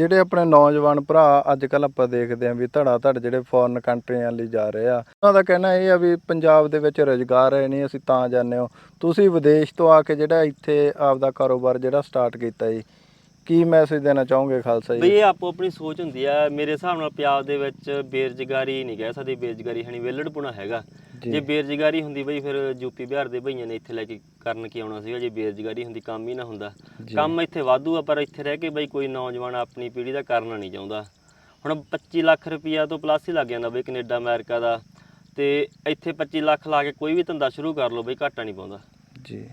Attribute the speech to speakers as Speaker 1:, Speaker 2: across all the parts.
Speaker 1: ਜਿਹੜੇ ਆਪਣੇ ਨੌਜਵਾਨ ਭਰਾ ਅੱਜ ਕੱਲ ਆਪਾਂ ਦੇਖਦੇ ਆਂ ਵੀ ਧੜਾ ਧੜ ਜਿਹੜੇ ਫੋਰਨ ਕੰਟਰੀਆਂ ਲਈ ਜਾ ਰਹੇ ਆ, ਉਹਨਾਂ ਦਾ ਕਹਿਣਾ ਇਹ ਆ ਵੀ ਪੰਜਾਬ ਦੇ ਵਿੱਚ ਰੁਜ਼ਗਾਰ ਹੈ ਨਹੀਂ, ਅਸੀਂ ਤਾਂ ਜਾਂਦੇ ਹਾਂ। ਤੁਸੀਂ ਵਿਦੇਸ਼ ਤੋਂ ਆ ਕੇ ਜਿਹੜਾ ਇੱਥੇ ਆਪਦਾ ਕਾਰੋਬਾਰ ਜਿਹੜਾ ਸਟਾਰਟ ਕੀਤਾ ਜੀ, ਕੀ ਮੈਸੇਜ ਦੇਣਾ ਚਾਹੋਗੇ ਖਾਲਸਾ
Speaker 2: ਬਈ ਇਹ ਆਪੋ ਆਪਣੀ ਸੋਚ ਹੁੰਦੀ ਆ। ਮੇਰੇ ਹਿਸਾਬ ਨਾਲ ਪੰਜਾਬ ਦੇ ਵਿੱਚ ਬੇਰੁਜ਼ਗਾਰੀ ਨਹੀਂ ਕਹਿ ਸਕਦੇ, ਬੇਰੁਜ਼ਗਾਰੀ ਹਣੀ ਵਿਹਲੜਪੁਣਾ ਹੈਗਾ।
Speaker 1: ਜੀ।
Speaker 2: ਜੇ। ਬੇਰੁਜ਼ਗਾਰੀ ਹੁੰਦੀ ਬਈ ਫਿਰ ਯੂਪੀ ਬਿਹਾਰ ਦੇ ਭਈਆਂ ਨੇ ਇੱਥੇ ਲੈ ਕੇ ਕਰਨ ਕੀ ਆਉਣਾ ਸੀਗਾ? ਜੇ ਬੇਰੁਜ਼ਗਾਰੀ ਹੁੰਦੀ ਕੰਮ ਹੀ ਨਾ ਹੁੰਦਾ।
Speaker 1: ਜੀ।
Speaker 2: ਕੰਮ ਇੱਥੇ ਵਾਧੂ ਆ ਪਰ ਇੱਥੇ ਰਹਿ ਕੇ ਬਈ ਕੋਈ ਨੌਜਵਾਨ ਆਪਣੀ ਪੀੜ੍ਹੀ ਦਾ ਕਰਨਾ ਨਹੀਂ ਚਾਹੁੰਦਾ। ਹੁਣ 25 ਲੱਖ ਰੁਪਈਆ ਤੋਂ ਪਲੱਸ ਹੀ ਲੱਗ ਜਾਂਦਾ ਬਈ ਕੈਨੇਡਾ ਅਮਰੀਕਾ ਦਾ। ਤੇ ਇੱਥੇ 25 ਲੱਖ ਲਾ ਕੇ ਕੋਈ ਵੀ ਧੰਦਾ ਸ਼ੁਰੂ ਕਰ ਲਓ ਬਈ ਘਾਟਾ ਨਹੀਂ ਪਾਉਂਦਾ।
Speaker 1: ਜੀ।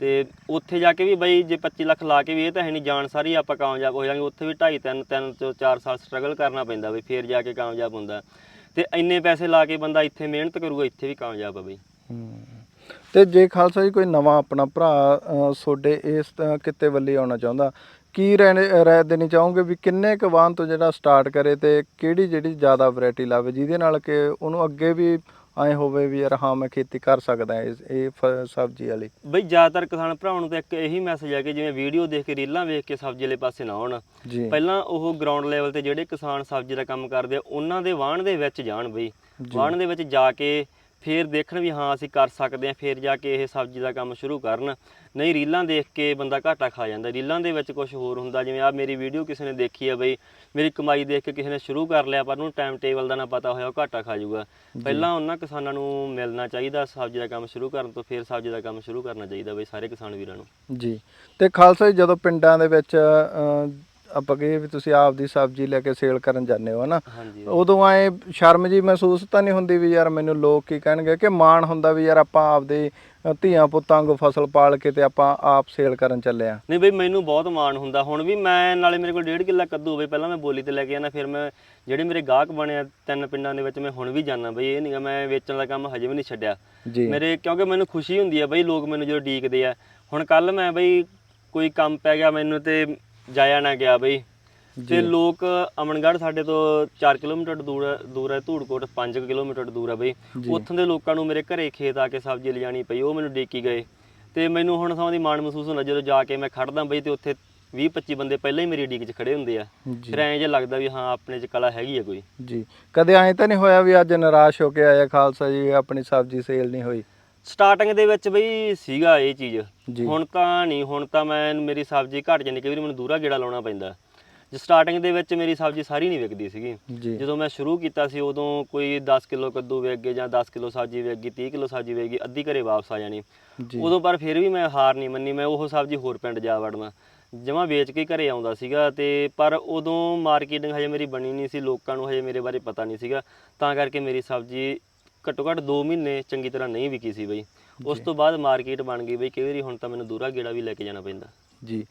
Speaker 2: ਤੇ ਉੱਥੇ ਜਾ ਕੇ ਵੀ ਬਈ ਜੇ 25 ਲੱਖ ਲਾ ਕੇ ਵੀ ਇਹ ਤਾਂ ਹੈ ਨਹੀਂ ਜਾਣ ਸਾਰੀ ਆਪਾਂ ਕਾਮਯਾਬ ਹੋ ਜਾਾਂਗੇ ਉੱਥੇ ਵੀ 2.5 3 3 ਤੋਂ 4 ਸਾਲ ਸਟਰਗਲ ਕਰਨਾ ਪੈਂਦਾ ਬਈ ਫੇਰ ਜਾ ਕੇ ਕਾਮਯਾਬ ਹੁੰਦਾ। ਤੇ ਇੰਨੇ ਪੈਸੇ ਲਾ ਕੇ ਬੰਦਾ ਇੱਥੇ ਮਿਹਨਤ ਕਰੂਗਾ ਇੱਥੇ ਵੀ ਕਾਮਯਾਬ ਆ ਬਈ।
Speaker 1: ਤੇ ਜੇ ਖਾਲਸਾ ਜੀ ਕੋਈ ਨਵਾਂ ਆਪਣਾ ਭਰਾ ਤੁਹਾਡੇ ਇਸ ਅ, ਕਿੱਤੇ ਵੱਲੀ ਆਉਣਾ ਚਾਹੁੰਦਾ ਕੀ ਰਹਿ ਰਾਏ ਦੇਣੀ ਚਾਹੋਗੇ ਵੀ ਕਿੰਨੇ ਕੁ ਵਾਹਨ ਤੋਂ ਜਿਹੜਾ ਸਟਾਰਟ ਕਰੇ ਤੇ ਕਿਹੜੀ ਜਿਹੜੀ ਜ਼ਿਆਦਾ ਵੈਰਾਈਟੀ ਲਾਵੇ ਜਿਹਦੇ ਨਾਲ ਕਿ ਉਹਨੂੰ ਅੱਗੇ ਵੀ ਐ ਹੋਵੇ ਵੀ ਯਾਰ ਹਾਂ ਮੈਂ ਖੇਤੀ ਕਰ ਸਕਦਾ ਇਸ ਇਹ ਫ- ਸਬਜ਼ੀ ਵਾਲੀ।
Speaker 2: ਬਈ ਜ਼ਿਆਦਾਤਰ ਕਿਸਾਨ ਭਰਾਵਾਂ ਨੂੰ ਤਾਂ ਇੱਕ ਇਹੀ ਮੈਸੇਜ ਹੈ ਕਿ ਜਿਵੇਂ ਵੀਡੀਓ ਦੇਖ ਕੇ ਰੀਲਾਂ ਵੇਖ ਕੇ ਸਬਜ਼ੀ ਵਾਲੇ ਪਾਸੇ ਨਾ ਆਉਣ।
Speaker 1: ਜੀ।
Speaker 2: ਪਹਿਲਾਂ ਉਹ ਗਰਾਊਂਡ ਲੈਵਲ ਤੇ ਜਿਹੜੇ ਕਿਸਾਨ ਸਬਜ਼ੀ ਦਾ ਕੰਮ ਕਰਦੇ ਆ ਉਹਨਾਂ ਦੇ ਵਾਹਣ ਦੇ ਵਿੱਚ ਜਾਣ ਬਈ। ਵਾਹਣ ਦੇ ਵਿੱਚ ਜਾ ਕੇ ਫੇਰ ਦੇਖਣ ਵੀ ਹਾਂ ਅਸੀਂ ਕਰ ਸਕਦੇ ਆ ਫੇਰ ਜਾ ਕੇ ਇਹ ਸਬਜ਼ੀ ਦਾ ਕੰਮ ਸ਼ੁਰੂ ਕਰਨ। ਨਹੀਂ ਰੀਲਾਂ ਦੇਖ ਕੇ ਬੰਦਾ ਘਾਟਾ ਖਾ ਜਾਂਦਾ। ਰੀਲਾਂ ਦੇ ਵਿੱਚ ਕੁਝ ਹੋਰ ਹੁੰਦਾ ਜਿਵੇਂ ਆ ਮੇਰੀ ਵੀਡੀਓ ਕਿਸੇ ਨੇ ਦੇਖੀ ਆ ਬਈ ਮੇਰੀ ਕਮਾਈ ਦੇਖ ਕੇ ਕਿਸੇ ਨੇ ਸ਼ੁਰੂ ਕਰ ਲਿਆ ਪਰ ਉਹਨੂੰ ਟਾਈਮ ਟੇਬਲ ਦਾ ਨਾ ਪਤਾ ਹੋਇਆ ਉਹ ਘਾਟਾ ਖਾ ਜਾਊਗਾ। ਪਹਿਲਾਂ ਉਹਨਾਂ ਕਿਸਾਨਾਂ ਨੂੰ ਮਿਲਣਾ ਚਾਹੀਦਾ ਸਬਜ਼ੀ ਦਾ ਕੰਮ ਸ਼ੁਰੂ ਕਰਨ ਤੋਂ ਫੇਰ ਸਬਜ਼ੀ ਦਾ ਕੰਮ ਸ਼ੁਰੂ ਕਰਨਾ ਚਾਹੀਦਾ ਬਈ ਸਾਰੇ ਕਿਸਾਨ ਵੀਰਾਂ ਨੂੰ।
Speaker 1: ਜੀ। ਤੇ ਖਾਲਸਾ ਜੀ ਜਦੋਂ ਪਿੰਡਾਂ ਦੇ ਵਿੱਚ ਆਪਾਂ ਕਹੀਏ ਵੀ ਤੁਸੀਂ ਆਪਦੀ ਸਬਜ਼ੀ ਲੈ ਕੇ ਸੇਲ ਕਰਨ ਜਾਂਦੇ ਹੋ ਹਨਾ?
Speaker 2: ਹਾਂਜੀ।
Speaker 1: ਉਦੋਂ ਐ ਸ਼ਰਮ ਜੀ ਮਹਿਸੂਸ ਤਾਂ ਨਹੀਂ ਹੁੰਦੀ ਵੀ ਯਾਰ ਮੈਨੂੰ ਲੋਕ ਕੀ ਕਹਿਣਗੇ? ਕਿ ਮਾਣ ਹੁੰਦਾ ਵੀ ਯਾਰ ਆਪਾਂ ਆਪਦੇ ਧੀਆਂ ਪੁੱਤਾਂ ਵਾਂਗੂ ਫਸਲ ਪਾਲ ਕੇ ਤੇ ਆਪਾਂ ਆਪ ਸੇਲ ਕਰਨ ਚੱਲੇ ਆ।
Speaker 2: ਨਹੀਂ ਬਈ ਮੈਨੂੰ ਬਹੁਤ ਮਾਣ ਹੁੰਦਾ। ਹੁਣ ਵੀ ਮੈਂ ਨਾਲੇ ਮੇਰੇ ਕੋਲ ਡੇਢ ਕਿੱਲਾ ਕੱਦੂ ਹੋਵੇ ਪਹਿਲਾਂ ਮੈਂ ਬੋਲੀ ਤੇ ਲੈ ਕੇ ਜਾਣਾ ਫਿਰ ਮੈਂ ਜਿਹੜੇ ਮੇਰੇ ਗਾਹਕ ਬਣੇ ਆ ਤਿੰਨ ਪਿੰਡਾਂ ਦੇ ਵਿੱਚ ਮੈਂ ਹੁਣ ਵੀ ਜਾਣਾ ਬਈ ਇਹ ਨਹੀਂਗਾ ਮੈਂ ਵੇਚਣ ਦਾ ਕੰਮ ਹਜੇ ਵੀ ਨਹੀਂ ਛੱਡਿਆ। ਮੇਰੇ ਕਿਉਂਕਿ ਮੈਨੂੰ ਖੁਸ਼ੀ ਹੁੰਦੀ ਆ ਬਈ ਲੋਕ ਮੈਨੂੰ ਜਦੋਂ ਡੀਕਦੇ ਆ। ਹੁਣ ਕੱਲ ਮੈਂ ਬਈ ਕੋਈ ਕੰਮ ਪੈ ਗਿਆ ਮੈਨੂੰ ਤੇ ਜਾਇਆ ਨਾ ਗਿਆ ਬਈ। ਤੇ ਲੋਕ ਅਮਨਗੜ੍ਹ ਸਾਡੇ ਤੋਂ 4 ਕਿਲੋਮੀਟਰ ਦੂਰ ਦੂਰ ਹੈ ਧੂੜਕੋਟ 5 ਕਿਲੋਮੀਟਰ ਦੂਰ ਹੈ ਬਈ। ਉੱਥੋਂ ਦੇ ਲੋਕਾਂ ਨੂੰ ਮੇਰੇ ਘਰੇ ਖੇਤ ਆ ਕੇ ਸਬਜ਼ੀ ਲਿਜਾਣੀ ਪਈ ਉਹ ਮੈਨੂੰ ਡੀਕੀ ਗਏ। ਤੇ ਮੈਨੂੰ ਹੁਣ ਸਮਾਂ ਦੀ ਮਾਣ ਮਹਿਸੂਸ ਹੁੰਦਾ ਜਦੋਂ ਜਾ ਕੇ ਮੈਂ ਖੜਦਾ ਬਈ ਤੇ ਉੱਥੇ 20 25 ਬੰਦੇ ਪਹਿਲਾਂ ਹੀ ਮੇਰੀ ਡੀਕ 'ਚ ਖੜੇ ਹੁੰਦੇ ਆ।
Speaker 1: ਜੀ।
Speaker 2: ਫਿਰ ਐਂ ਜਿਹਾ ਲੱਗਦਾ ਵੀ ਹਾਂ ਆਪਣੇ 'ਚ ਕਲਾ ਹੈਗੀ ਆ ਕੋਈ।
Speaker 1: ਜੀ। ਕਦੇ ਐਂ ਤਾਂ ਨਹੀਂ ਹੋਇਆ ਵੀ ਅੱਜ ਨਿਰਾਸ਼ ਹੋ ਕੇ ਆਇਆ ਖਾਲਸਾ ਜੀ ਆਪਣੀ ਸਬਜ਼ੀ ਸੇਲ ਨਹੀਂ ਹੋਈ?
Speaker 2: ਸਟਾਰਟਿੰਗ ਦੇ ਵਿੱਚ ਬਈ ਸੀਗਾ ਇਹ ਚੀਜ਼। ਹੁਣ ਤਾਂ ਨਹੀਂ ਹੁਣ ਤਾਂ ਮੈਂ ਮੇਰੀ ਸਬਜ਼ੀ ਘਟ ਜਾਂਦੀ ਕਈ ਵਾਰੀ ਮੈਨੂੰ ਦੂਰਾ ਗੇੜਾ ਲਾਉਣਾ ਪੈਂਦਾ। ਜੇ ਸਟਾਰਟਿੰਗ ਦੇ ਵਿੱਚ ਮੇਰੀ ਸਬਜ਼ੀ ਸਾਰੀ ਨਹੀਂ ਵਿਕਦੀ ਸੀਗੀ। ਜਦੋਂ ਮੈਂ ਸ਼ੁਰੂ ਕੀਤਾ ਸੀ ਉਦੋਂ ਕੋਈ 10 ਕਿਲੋ ਕੱਦੂ ਵੇਚ ਗਏ ਜਾਂ 10 ਕਿਲੋ ਸਬਜ਼ੀ ਵੇਚ ਗਈ 30 ਕਿਲੋ ਸਬਜ਼ੀ ਵੇਚ ਗਈ ਅੱਧੀ ਘਰੇ ਵਾਪਸ ਆ ਜਾਣੀ। ਉਦੋਂ ਪਰ ਫਿਰ ਵੀ ਮੈਂ ਹਾਰ ਨਹੀਂ ਮੰਨੀ ਮੈਂ ਉਹ ਸਬਜ਼ੀ ਹੋਰ ਪਿੰਡ ਜਾ ਵੜਨਾ। ਜਮਾ ਵੇਚ ਕੇ ਘਰੇ ਆਉਂਦਾ ਸੀਗਾ ਤੇ ਪਰ ਉਦੋਂ ਮਾਰਕੀਟਿੰਗ ਹਜੇ ਮੇਰੀ ਬਣੀ ਨਹੀਂ ਸੀ ਲੋਕਾਂ ਨੂੰ ਹਜੇ ਮੇਰੇ ਬਾਰੇ ਪਤਾ ਨਹੀਂ ਸੀਗਾ। ਤਾਂ ਕਰਕੇ ਮੇਰੀ ਸਬਜ਼ੀ ਘੱਟੋ ਘੱਟ 2 ਮਹੀਨੇ ਚੰਗੀ ਤਰ੍ਹਾਂ ਨਹੀਂ ਵਿਕੀ ਸੀ ਬਈ। ਉਸ ਤੋਂ ਬਾਅਦ ਮਾਰਕੀਟ ਬਣ ਗਈ ਬਈ ਕਈ ਵਾਰੀ ਹੁਣ ਤਾਂ ਮੈਨੂੰ ਦੂਰਾ ਗੇੜਾ ਵੀ ਲੈ ਕੇ ਜਾਣਾ ਪੈਂਦਾ।
Speaker 1: ਜੀ।